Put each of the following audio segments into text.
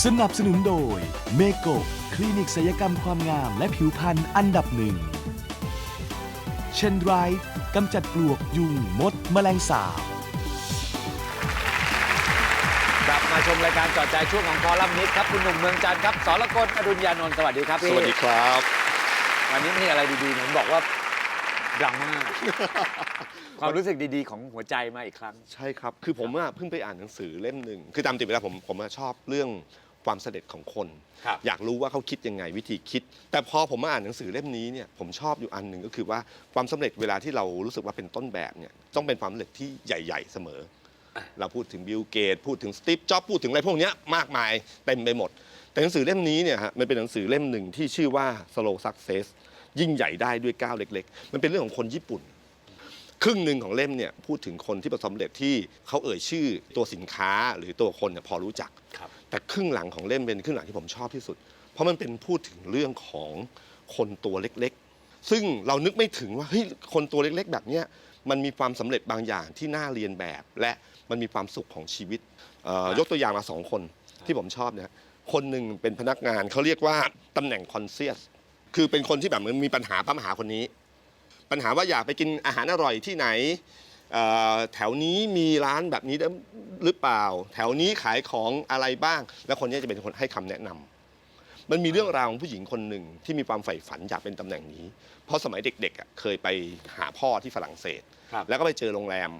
สนับสนุนโดยเมโกคลินิกศัลยกรรมความงามและผิวพรรณอันดับหนึ่งเชนไรท์กำจัดปลวกยุงมด แมลงสาบ กลับมาชมรายการจอดใจช่วงของคอลัมนิสต์ครับคุณหนุ่มเมืองจันทร์ครับสรกลอดุลยานนท์สวัสดีครับพี่ สวัสดีครับ วันนี้มีอะไรดีๆเห็นบอกว่า ดราม่า ความรู้สึกดีๆ ของหัวใจมาอีกครั้ง ใช่ครับ คือผมอะเพิ่งไปอ่านหนังสือเล่มหนึ่ง คือตามติดเวลาผมผมอะชอบเรื่องความเสด็จของคน ครับอยากรู้ว่าเขาคิดยังไงวิธีคิด แต่พอผมมาอ่านหนังสือเล่มนี้เนี่ยผมชอบอยู่อันหนึ่งก็คือว่าความสำเร็จเวลาที่เรารู้สึกว่าเป็นต้นแบบเนี่ยต้องเป็นความสำเร็จที่ใหญ่ ๆ เสมอ เราพูดถึงบิลเกต พูดถึงสตีฟจ็อบพูดถึงอะไรพวกเนี้ยมากมายเต็มไปหมด แต่หนังสือเล่มนี้เนี่ยฮะมันเป็นหนังสือเล่มหนึ่งที่ชื่อว่า slow success ยิ่งใหญ่ได้ด้วยก้าวเล็ก ๆ มันเป็นเรื่องของคนญี่ปุ่น ครึ่งหนึ่งของเล่มเนี่ยพูดถึงคนที่ประสบความสำเร็จที่เขาเอ่ยชื่อตัวสินค้าหรือตัวคนเนี่ยพอรู้จัก ครับ แต่ครึ่งหลังของเล่มเป็นครึ่งหลังที่ผมชอบที่สุด เพราะมันเป็นพูดถึงเรื่องของคนตัวเล็กๆ ซึ่งเรานึกไม่ถึงว่าเฮ้ยคนตัวเล็กๆ แบบเนี้ยมันมีความสำเร็จบางอย่างที่น่าเรียนแบบ และมันมีความสุขของชีวิตเอ่อยกตัวอย่างมาสองคนที่ผมชอบเนี่ยคนหนึ่งเป็นพนักงานเขาเรียกว่าตำแหน่งคอนเซียส คือเป็นคนที่แบบเหมือนมีปัญหาปัญหาคนนี้ ปัญหาว่าอยากไปกินอาหารอร่อยที่ไหนเอ่อแถวนี้มีร้านแบบนี้หรือเปล่า แถวนี้ขายของอะไรบ้าง แล้วคนนี้จะเป็นคนให้คำแนะนำมันมีเรื่องราวของผู้หญิงคนหนึ่งที่มีความใฝ่ฝันอยากเป็นตำแหน่งนี้ เพราะสมัยเด็กๆอะเคยไปหาพ่อที่ฝรั่งเศส ครับแล้วก็ไปเจอโรงแรม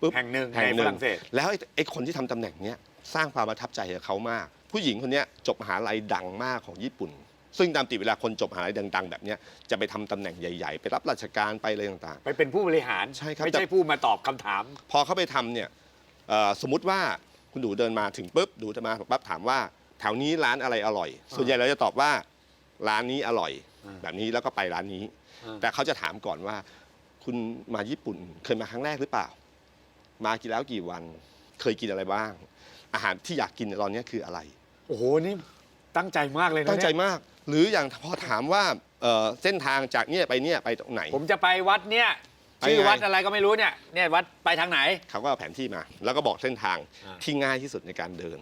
ปุ๊บแห่งหนึ่งแห่งในหนึ่ฝงรั่งเศส แล้วไอ้ไอ้คนที่ทำตำแหน่งเนี้ยสร้างความประทับใจกับเขามาก ผู้หญิงคนเนี้ยจบมหาลัยดังมากของญี่ปุ่น ซึ่งตามติเวลาคนจบมหาลัยดัง ๆ แบบเนี้ยจะไปทำตำแหน่งใหญ่ ๆ ไปรับราชการไปอะไรต่าง ไปเป็นผู้บริหารใช่ครับไม่ใช่ผู้มาตอบคำถาม ๆ พอเขาไปทำเนี่ยเอ่อสมมติว่าคุณดูเดินมาถึงปุ๊บดูจะมาปั๊บถามว่าแถวนี้ร้านอะไรอร่อย ส่วนใหญ่เราจะตอบว่าร้านนี้อร่อย อ่าแบบนี้แล้วก็ไปร้านนี้ อ่า แต่เขาจะถามก่อนว่า คุณมาญี่ปุ่นเคยมาครั้งแรกหรือเปล่า มากี่แล้วกี่วัน เคยกินอะไรบ้าง อาหารที่อยากกินตอนนี้คืออะไร โอ้โหนี่ ตั้งใจมากเลยนะตั้งใจเนี่ยมาก หรืออย่างพอถามว่าเอ่อเส้นทางจากเนี่ยไปเนี่ยไปตรงไหน ผมจะไปวัดเนี่ยไปชื่อไง วัดอะไรก็ไม่รู้เนี่ยเนี่ยวัดไปทางไหน เขาก็เอาแผนที่มา แล้วก็บอกเส้นทางอ่า ที่ง่ายที่สุดในการเดิน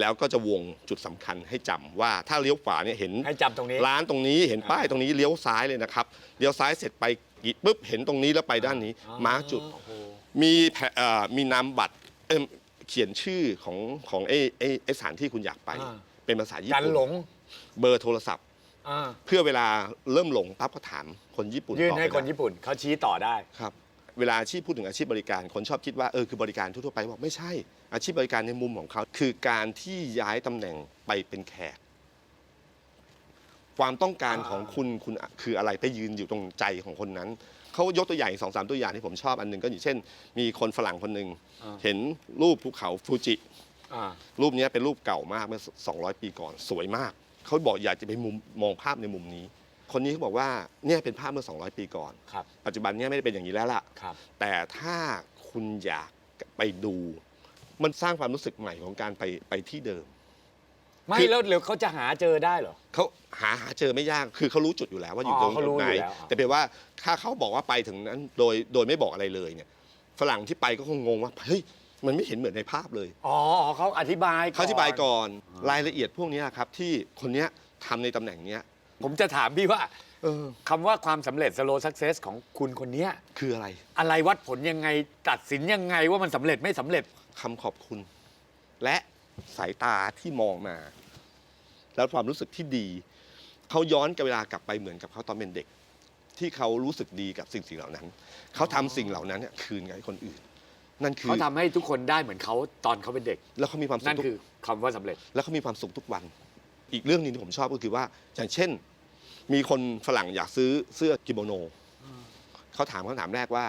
แล้วก็จะวงจุดสำคัญให้จำว่าถ้าเลี้ยวขวาเนี่ยเห็นให้จำตรงนี้ ร้านตรงนี้เห็นป้ายตรงนี้เลี้ยวซ้ายเลยนะครับเลี้ยวซ้ายเสร็จไปอีกปุ๊บเห็นตรงนี้แล้วไปด้านนี้อ๋อมาร์กจุด โอ้โห มีแผเอ่อมีนามบัตรเอิ่มเขียนชื่อของของไอ้ไอ้ไอ้สถานที่คุณอยากไป อ่า เป็นภาษาญี่กันปุ่นหลงเบอร์โทรศัพท์ อ่าเพื่อเวลาเริ่มหลงปั๊บก็ถามคนญี่ปุ่นยื่นต่อให้ไปคนได้ญี่ปุ่นเขาชี้ต่อได้ ครับ เวลาอาชีพพูดถึงอาชีพบริการคนชอบคิดว่าเออคือบริการทั่วๆไปบอกไม่ใช่ อาชีพบริการในมุมของเขาคือการที่ย้ายตำแหน่งไปเป็นแขก ความต้องการของคุณคุณคืออะไรไปยืนอยู่ตรงใจของคนนั้นเขายกตัวอย่างสองสามตัวอย่างที่ผมชอบอันหนึ่งก็อย่างเช่น มีคนฝรั่งคนหนึ่งอ่า เห็นรูปภูเขาฟูจิอ่า รูปเนี้ยเป็นรูปเก่ามากเมื่อ200 ปีก่อนสวยมาก เขาบอกอยากจะไปมุมมองภาพในมุมนี้ คนนี้เขาบอกว่าเนี่ยเป็นภาพเมื่อ 200 ปีก่อนครับปัจจุบันเนี่ยไม่ได้เป็นอย่างนี้แล้วล่ะครับแต่ถ้าคุณอยากไปดู มันสร้างความรู้สึกใหม่ของการไปไปที่เดิม ไม่คือแล้วเดี๋ยวเขาจะหาเจอได้เหรอเขาหาหาเจอไม่ยากคือเขารู้จุดอยู่แล้วว่าอยู่อ๋อตรงเขารู้จุดไหนอยู่แล้วอ๋อแต่เป็นว่าถ้าเขาบอกว่าไปถึงนั้นโดยโดยไม่บอกอะไรเลยเนี่ยฝรั่งที่ไปก็คงงงว่าเฮ้ย มันไม่เห็นเหมือนในภาพเลย อ๋ออ๋อเขาอธิบายเขาอธิบายอนก่อนรายละเอียดพวกเนี้ยครับ ที่คนเนี้ยทำในตำแหน่งเนี้ยผมจะถามพี่ว่าเออคำว่าความสำเร็จ slow success ของคุณคนเนี้ยคืออะไรอะไรวัดผลยังไงตัดสินยังไงว่ามันสำเร็จไม่สำเร็จ คำขอบคุณ และสายตาที่มองมา แล้วความรู้สึกที่ดี เขาย้อนกับเวลากลับไปเหมือนกับเขาตอนเป็นเด็ก ที่เขารู้สึกดีกับสิ่งสิ่งเหล่านั้น เขาทำสิ่งเหล่านั้นเนี่ยคืนให้คนอื่น นั่นคือ เขาทำให้ทุกคนได้เหมือนเขาตอนเขาเป็นเด็ก แล้วเขามีความสุนั่ขนทุก คือคำว่าสำเร็จ แล้วเขามีความสุขทุกวัน อีกเรื่องหนึงที่ผมชอบก็คือว่า อย่างเช่น มีคนฝรั่งอยากซื้อเสื้อกิโมโน เขาถามคำถามแรกว่า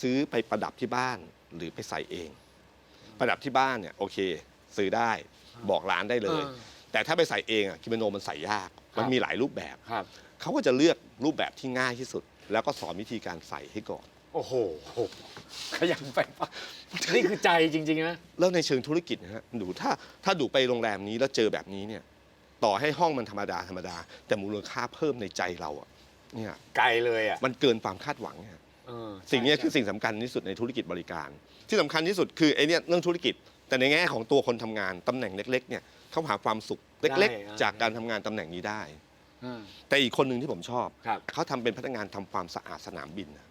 ซื้อไปประดับที่บ้านหรือไปใส่เอง ประดับที่บ้านเนี่ยโอเค ซื้อได้บอกร้านได้เลย เออแต่ถ้าไปใส่เองอะกิโมโนมันใส่ยาก มันครับ มีหลายรูปแบบ ครับ เขาก็จะเลือกรูปแบบที่ง่ายที่สุด แล้วก็สอนวิธีการใส่ให้ก่อน โอ้โห ขยันไปปะนี่คือใจจริงๆนะ แล้วในเชิงธุรกิจนะฮะดูถ้าถ้าดูไปโรงแรมนี้แล้วเจอแบบนี้เนี่ย ต่อให้ห้องมันธรรมดาธรรมดา แต่มูลค่าเพิ่มในใจเราอะเนี่ยไกลเลยอะมันเกินความคาดหวังเนี่ยเออสิ่งเนี้ยใช่คือสิ่งสำคัญที่สุดในธุรกิจบริการ ที่สำคัญที่สุดคือไอ้เนี่ยเรื่องธุรกิจ แต่ในแง่ของตัวคนทำงานตำแหน่งเล็ก ๆ เนี่ยเขาหาความสุขเล็ก ได้อ่าๆจากการทำงานตำแหน่งนี้ได้อ่าแต่อีกคนหนึ่งที่ผมชอบ ครับ เขาทำเป็นพนักงานทำความสะอาดสนามบินนะ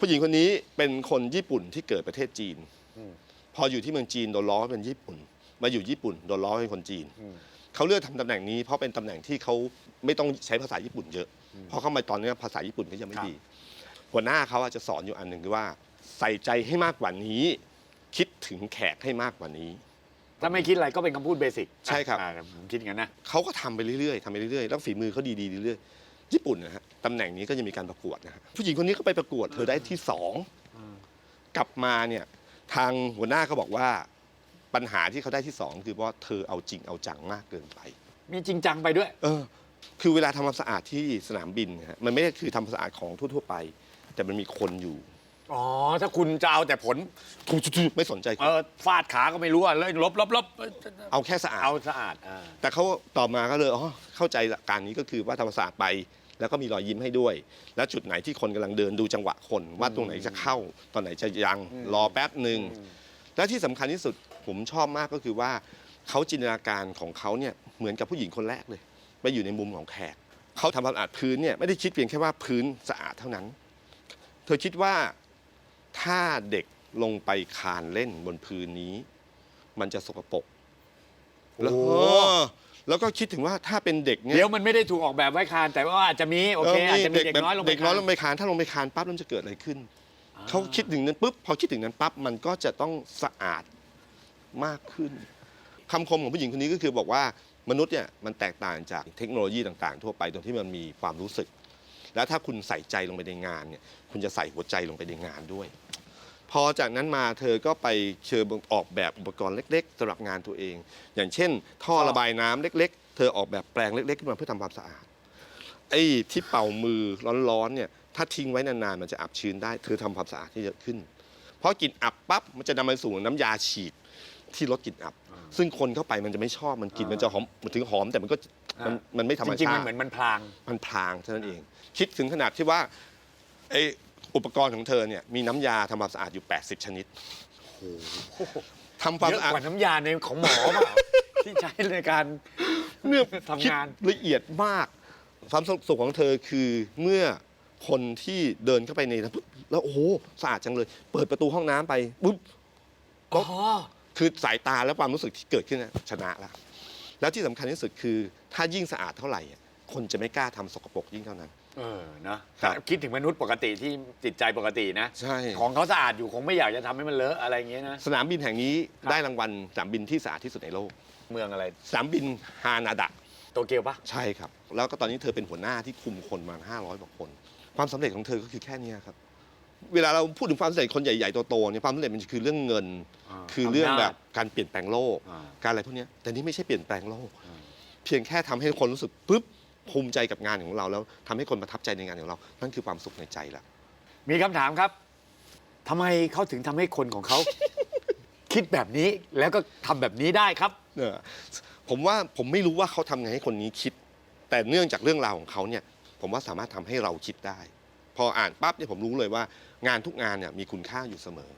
ผู้หญิงคนนี้เป็นคนญี่ปุ่นที่เกิดประเทศจีนอืมพออยู่ที่เมืองจีนโดนล้อว่าเป็นญี่ปุ่น มาอยู่ญี่ปุ่นโดนล้อว่าเป็นคนจีนอืมเขาเลือกทำตำแหน่งนี้เพราะเป็นตำแหน่งที่เขาไม่ต้องใช้ภาษาญี่ปุ่นเยอะ เพราะเข้ามาตอนนี้ภาษาญี่ปุ่นก็ยังไม่ครับดี หัวหน้าเขาอาจจะสอนอยู่อันหนึ่งคือว่า ใส่ใจให้มากกว่านี้ คิดถึงแขกให้มากกว่านี้ ถ้าไม่คิดอะไรก็เป็นคำพูดเบสิกใช่ครับ อ่าผมคิดอย่างนั้นนะ เขาก็ทำไปเรื่อยๆทำไปเรื่อยๆ แล้วฝีมือเขาดีๆเรื่อยๆ ญี่ปุ่นนะฮะตำแหน่งนี้ก็จะมีการประกวดนะฮะผู้หญิงคนนี้ก็ไปประกวดเธอได้ที่สองกลับมาเนี่ยทางหัวหน้าเขาบอกว่าปัญหาที่เขาได้ที่สองคือเพราะเธอเอาจริงเอาจังมากเกินไป มีจริงจังไปด้วย เออ คือเวลาทำความสะอาดที่สนามบินนะฮะมันไม่ได้คือทำความสะอาดของทั่ว ๆ ไป แต่มันมีคนอยู่ อ๋อ ถ้าคุณจะเอาแต่ผล ไม่สนใจคเอนอ ฟาดขาก็ไม่รู้อะเลยลบลบลบเอาแค่สะอาด เอาสะอาดอ่าแต่เขาต่อมาก็เลยอ๋อเข้าใจหลักการนี้ก็คือว่าทำความสะอาดไป แล้วก็มีรอยยิ้มให้ด้วย แล้วจุดไหนที่คนกำลังเดินดูจังหวะคน ว่าตรงไหนจะเข้า ตอนไหนจะยังรอแป๊บหนึ่งและที่สำคัญที่สุดผมชอบมากก็คือว่าเขาจินตนาการของเขาเนี่ยเหมือนกับผู้หญิงคนแรกเลยไปอยู่ในมุมของแขกเขาทำความสะอาดพื้นเนี่ยไม่ได้คิดเพียงแค่ว่าพื้นสะอาดเท่านั้น เธอคิดว่าถ้าเด็กลงไปคลานเล่นบนพื้นนี้ มันจะสกปรกแล้วโอ้เออ แล้วก็คิดถึงว่าถ้าเป็นเด็กเนี่ย เดี๋ยวมันไม่ได้ถูกออกแบบไว้คาน แต่ว่าอาจจะมีโอเคอาจจะมีเด็กน้อยลงไปเด็กน้อยคานลงไปคานถ้าลงไปคานปั๊บแล้วมันจะเกิดอะไรขึ้นอ่าเขาคิดถึงนั้นปุ๊บพอคิดถึงนั้นปั๊บมันก็จะต้องสะอาดมากขึ้นคำคมของผู้หญิงคนนี้ก็คือบอกว่ามนุษย์เนี่ยมันแตกต่างจากเทคโนโลยีต่าง ๆ ทั่วไปตรงที่มันมีความรู้สึก แล้วถ้าคุณใส่ใจลงไปในงานเนี่ยคุณจะใส่หัวใจลงไปในงานด้วย พอจากนั้นมาเธอก็ไปเชิญออกแบบอุปกรณ์เล็ก ๆสำหรับงานตัวเอง อย่างเช่น ท่อระบายน้ำเล็ก ๆ เธอออกแบบแปลงเล็กๆขึ้นมาเพื่อทำความสะอาดไอ้ที่เป่ามือร้อนๆเนี่ยถ้าทิ้งไว้นานๆมันจะอับชื้นได้ เธอทำความสะอาดที่เยอะขึ้น เพราะกลิ่นอับปั๊บมันจะนำไปสู่น้ำยาฉีดที่ลดกลิ่นอับ ซึ่งคนเข้าไปมันจะไม่ชอบมันกลิ่นมันจะหอมมันถึงหอมแต่มันก็มันมันไม่ธรรมจริงๆชามันติเหมือนมันพลางมันพลางเท่านั้นเอง คิดถึงขนาดที่ว่าไอ อุปกรณ์ของเธอเนี่ยมีน้ำยาทำความสะอาดอยู่ 80 ชนิดทำความเยอะสะอาดกว่าน้ำยาในของหมอเปล่า ที่ใช้ในการ เนี่ยทำงาน คิดละเอียดมาก ความสุขของเธอคือเมื่อคนที่เดินเข้าไปในนั้นปุ๊บแล้วโอ้โหสะอาดจังเลย เปิดประตูห้องน้ำไปปุ๊บอ๋อคือสายตาและความรู้สึกที่เกิดขึ้นนะชนะแล้วแล้วที่สำคัญที่สุดคือ ถ้ายิ่งสะอาดเท่าไหร่อะคนจะไม่กล้าทำสกปรกยิ่งเท่านั้น เออนะครับคิดถึงมนุษย์ปกติที่จิตใจปกตินะ ใช่ ของเขาสะอาดอยู่คงไม่อยากจะทำให้มันเลอะอะไรอย่างเงี้ยนะ สนามบินแห่งนี้ครับได้รางวัลสนามบินที่สะอาดที่สุดในโลก เมืองอะไร สนามบินฮานาดะ โตเกียวปะใช่ครับ แล้วก็ตอนนี้เธอเป็นหัวหน้าที่คุมคนมา 500กว่าคน ความสำเร็จของเธอก็คือแค่เนี้ยครับ เวลาเราพูดถึงความสำเร็จคนใหญ่ๆโตๆเนี่ยความสำเร็จมันคือเรื่องเงิน คือเรื่องแบบการเปลี่ยนแปลงโลก อ่า การอะไรพวกเนี้ยแต่นี่ไม่ใช่เปลี่ยนแปลงโลกอ่าเพียงแค่ทำให้คนรู้สึกปุ๊บ ภูมิใจกับงานของเรา แล้วทำให้คนประทับใจในงานของเรา นั่นคือความสุขในใจละมีคำถามครับทำไมเขาถึงทำให้คนของเขา คิดแบบนี้แล้วก็ทำแบบนี้ได้ครับ เออผมว่าผมไม่รู้ว่าเขาทำไงให้คนนี้คิด แต่เนื่องจากเรื่องราวของเขาเนี่ยผมว่าสามารถทำให้เราคิดได้ พออ่านปั๊บเนี่ยผมรู้เลยว่า งานทุกงานเนี่ยมีคุณค่าอยู่เสมอ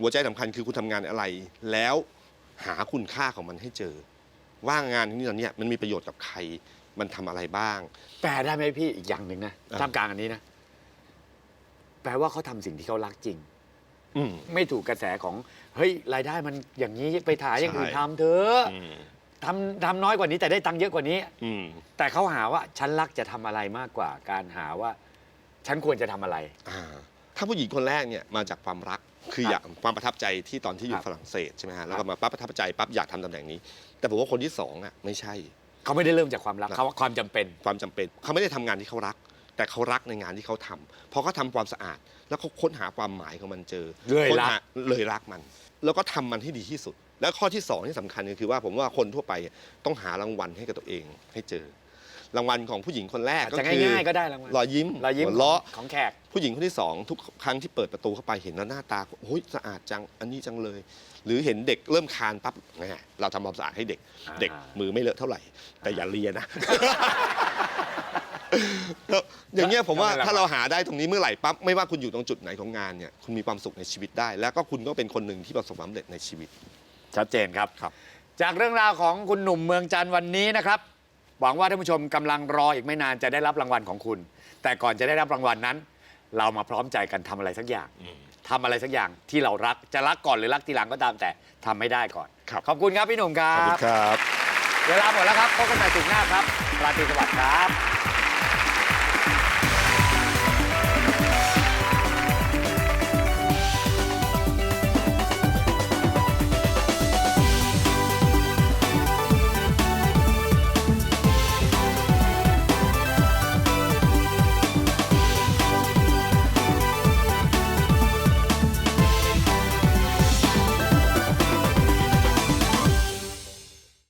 หัวใจสำคัญคือคุณทำงานอะไร แล้วหาคุณค่าของมันให้เจอ ว่างานนี้ตอนเนี้ยมันมีประโยชน์กับใคร มันทำอะไรบ้าง แปลได้ไหมพี่อีกอย่างหนึ่งนะอ่าท่ามกลางอันนี้นะ แปลว่าเขาทำสิ่งที่เขารักจริง อืม ไม่ถูกกระแสของ เฮ้ย รายได้มันอย่างนี้ไปถ่ายอย่างอื่นใช่ ทำเถอะอืมทำทำน้อยกว่านี้แต่ได้ตังค์เยอะกว่านี้ อืมแต่เขาหาว่าฉันรักจะทำอะไรมากกว่า การหาว่า ฉันควรจะทำอะไร อ่าถ้าผู้หญิงคนแรกเนี่ยมาจากความรักคือครับอยากความประทับใจที่ตอนที่อคยู่รับฝรั่งเศสใช่ไหมฮะแล้วก็มาปั๊บประทับใจปั๊บอยากทำตำแหน่งนี้ แต่ผมว่าคนที่สองอะไม่ใช่ เขาไม่ได้เริ่มจากความรักครับเขาว่าความจำเป็น ความจำเป็นเขาไม่ได้ทำงานที่เขารัก แต่เขารักในงานที่เขาทำพอเขาทำความสะอาด แล้วเขาค้นหาความหมายของมันเจอเลยค้นรักหาเลยรักมัน แล้วก็ทำมันให้ดีที่สุด แล้วข้อที่สองที่สำคัญก็คือว่าผมว่าคนทั่วไปต้องหารางวัลให้กับตัวเองให้เจอ รางวัลของผู้หญิงคนแรกอาจก็จะคือง่ายๆก็ได้รางวัล รอยยิ้มรอยยิ้มหัวเราะ ของแขก ผู้หญิงคนที่สองทุกครั้งที่เปิดประตูเข้าไปเห็นแล้วหน้าตาโอ้ยสะอาดจังอันนี้จังเลย หรือเห็นเด็กเริ่มคลานปั๊บแหมเราทำความสะอาดให้เด็ก อ่า เด็กมือไม่เลอะเท่าไหร่ แต่อย่าเลียนะ แล้วอย่างเงี้ยผมว่าก็ไม่ละถ้าเราหาได้ตรงนี้เมื่อไหร่ปั๊บไม่ว่าคุณอยู่ตรงจุดไหนของงานเนี่ยคุณมีความสุขในชีวิตได้ แล้วก็คุณก็เป็นคนหนึ่งที่ประสบความสำเร็จในชีวิตใจชัดเจนครับครับ จากเรื่องราวของคุณหนุ่มเมืองจันทร์วันนี้นะครับ หวังว่าท่านผู้ชมกำลังรออีกไม่นานจะได้รับรางวัลของคุณ แต่ก่อนจะได้รับรางวัลนั้น เรามาพร้อมใจกันทำอะไรสักอย่างทำอะไรสักอย่างที่เรารักจะรักก่อนหรือรักทีหลังก็ตามแต่ทำไม่ได้ก่อนครับ ขอบคุณครับพี่หนุ่มครัขอบคุณบ ครับ เวลาหมดแล้วครับพบกันใหม่สุขหน้าครับราตรีสวัสดิ์ครับ